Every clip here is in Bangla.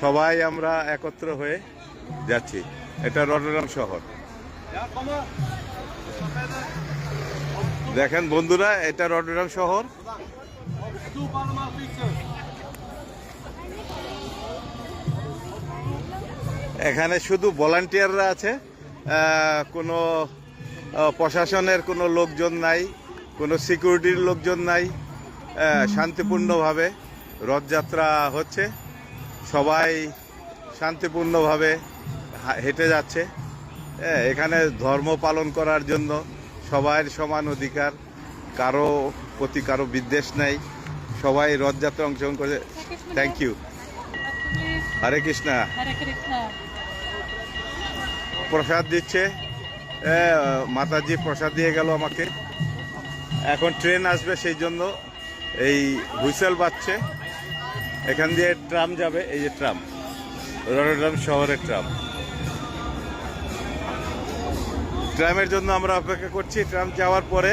সবাই আমরা একত্র হয়ে যাচ্ছি। এটা রটরডাম শহর। দেখেন বন্ধুরা, এটা রটরডাম শহর। এখানে শুধু ভলান্টিয়াররা আছে কোনো প্রশাসনের কোনো লোকজন নাই, কোনো সিকিউরিটির লোকজন নাই শান্তিপূর্ণভাবে রথযাত্রা হচ্ছে। সবাই শান্তিপূর্ণভাবে হেঁটে যাচ্ছে। এখানে ধর্ম পালন করার জন্য সবার সমান অধিকার কারও প্রতি কারও বিদ্বেষ নেই। সবাই রথযাত্রা অংশগ্রহণ করে থ্যাংক ইউ হরে কৃষ্ণা। প্রসাদ দিচ্ছে। মাতাজি প্রসাদ দিয়ে গেল আমাকে। এখন ট্রেন আসবে সেই জন্য। এই হুইসেল বাজছে। এখান দিয়ে ট্রাম যাবে, এই যে ট্রাম। রটরডাম শহরের ট্রাম। ট্রামের জন্য আমরা অপেক্ষা করছি। ট্রাম যাওয়ার পরে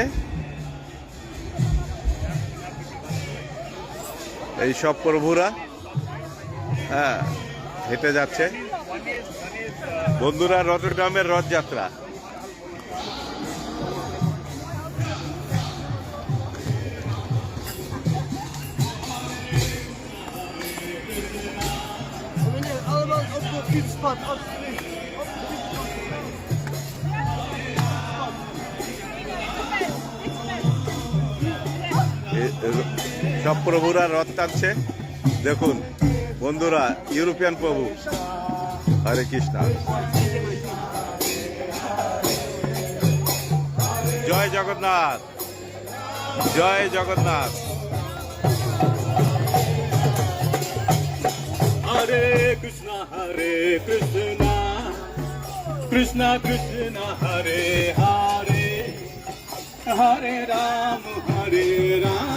এই সব প্রভুরা হ্যাঁ হেঁটে যাচ্ছে। বন্ধুরা রটরডামের রথযাত্রা। এ- সব প্রভুরা রথ টানছে। দেখুন, বন্ধুরা, ইউরোপিয়ান প্রভু। হরে কৃষ্ণ। জয় জগন্নাথ। জয় Jagannath. Hare Krishna, Krishna Krishna, Hare Hare, Hare Ram, Hare Ram,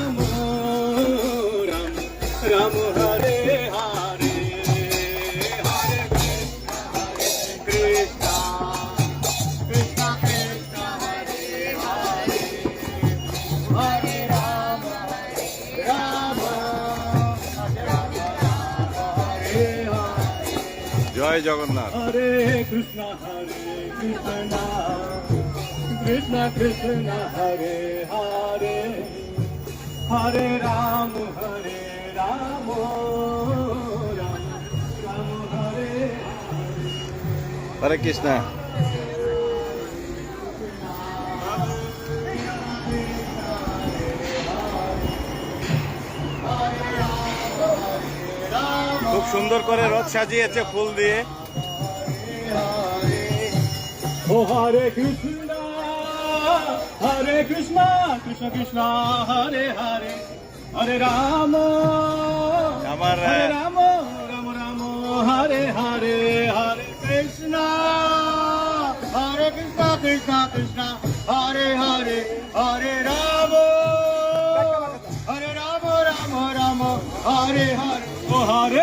জয় Jagannath Hare Krishna, Hare Krishna, Krishna Krishna, Hare Hare, Hare Ram, Hare Ram, Ram Ram, Hare হরে কৃষ্ণ সুন্দর করে রথ সাজিয়েছে ফুল দিয়ে। হরে কৃষ্ণ হরে কৃষ্ণ কৃষ্ণ কৃষ্ণ হরে হরে হরে রাম। আমার রাম রাম রাম হরে হরে হরে কৃষ্ণ হরে কৃষ্ণ কৃষ্ণ কৃষ্ণ হরে হরে হরে রাম। হরে Ram Ram Ram Hare Hare Hare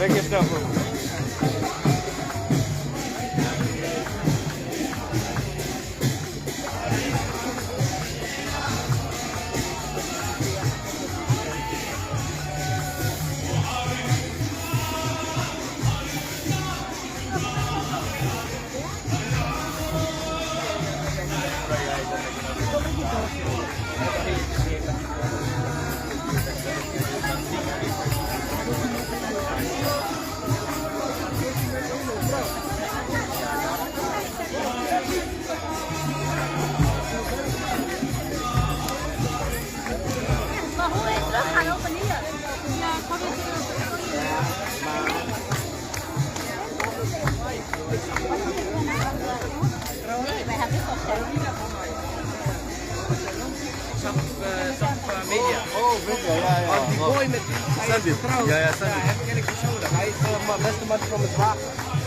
Olha que está some uh, some uh, media. Oh, media, yeah, yeah. On deployment. Oh. Yeah, yeah, Yeah, yeah, Serbia. Yeah, I'm getting to show that. I, uh, best man from Zlatan.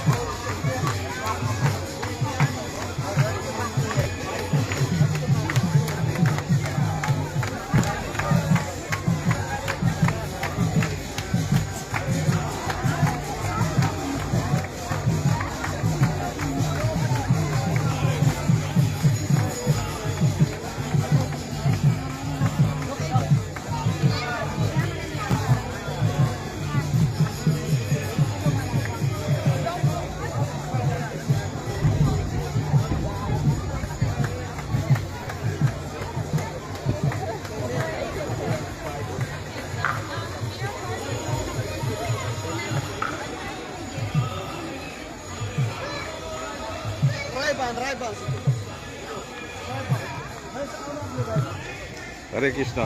Hare Krishna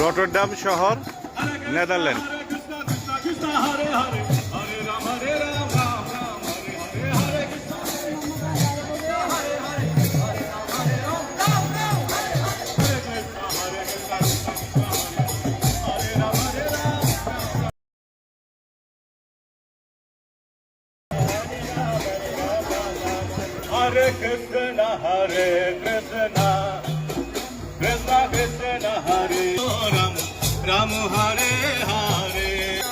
Rotterdam শহর Netherland Hare Krishna, Hare Krishna, Hare Hare. Hare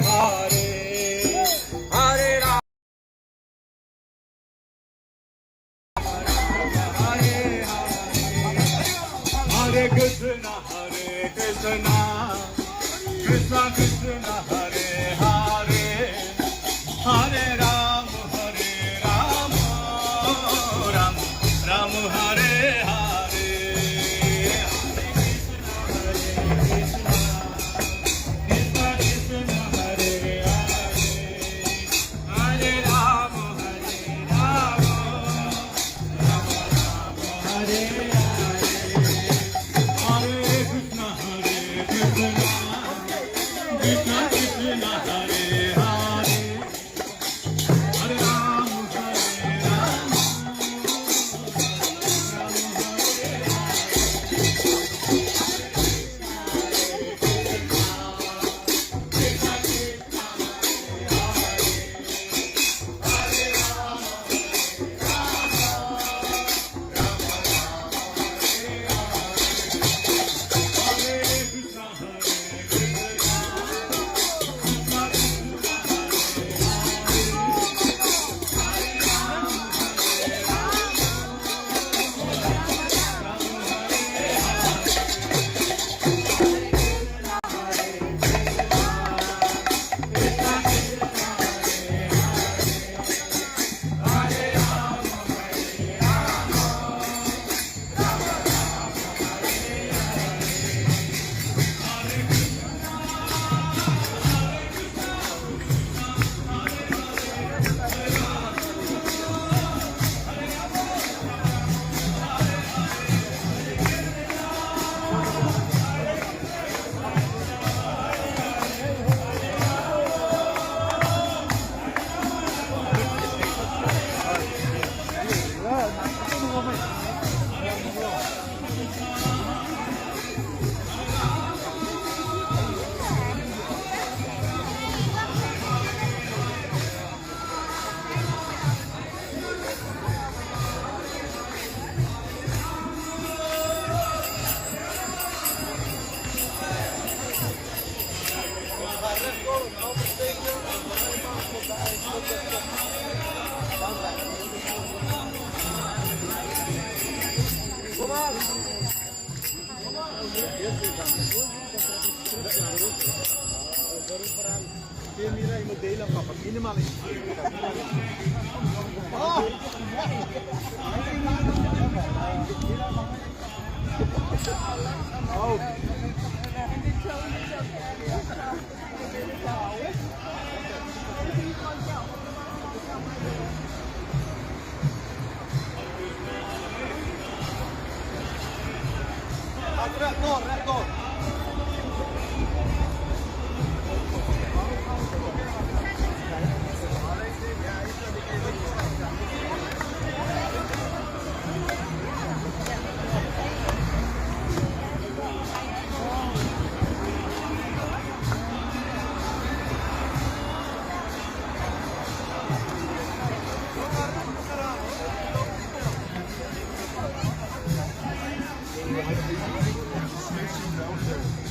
Hare. Sorry for all. Kaya mira, imo day lang kapag minimal. Oh! Oh! Rekord, rekord.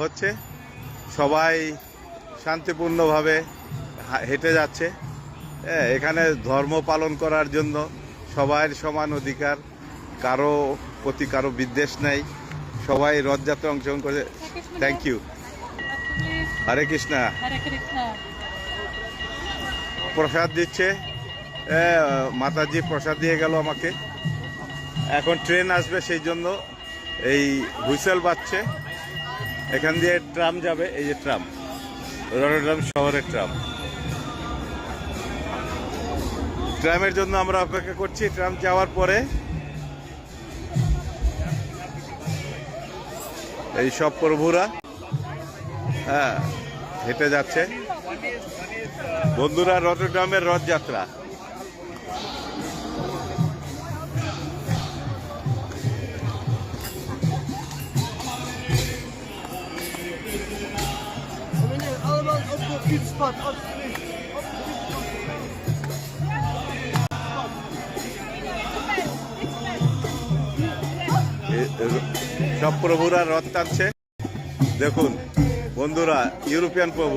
হচ্ছে সবাই শান্তিপূর্ণভাবে হেঁটে যাচ্ছে। হ্যাঁ, এখানে ধর্ম পালন করার জন্য সবার সমান অধিকার কারও প্রতি কারও বিদ্বেষ নেই। সবাই রথযাত্রা অংশগ্রহণ করে থ্যাংক ইউ হরে কৃষ্ণা। প্রসাদ দিচ্ছে। এ, মাতাজি প্রসাদ দিয়ে গেল আমাকে। এখন ট্রেন আসবে সেই জন্য এই হুইসেল বাজছে। এখান দিয়ে ট্রাম যাবে, এই যে ট্রাম। রটরডাম শহরের ট্রাম। ট্রামের জন্য আমরা অপেক্ষা করছি। ট্রাম যাওয়ার পরে এই সব প্রভুরা হ্যাঁ হেঁটে যাচ্ছে। বন্ধুরা, রটরডামের রথযাত্রা। good সব প্রভুরা রথ টানছে। দেখুন বন্ধুরা ইউরোপিয়ান প্রভু।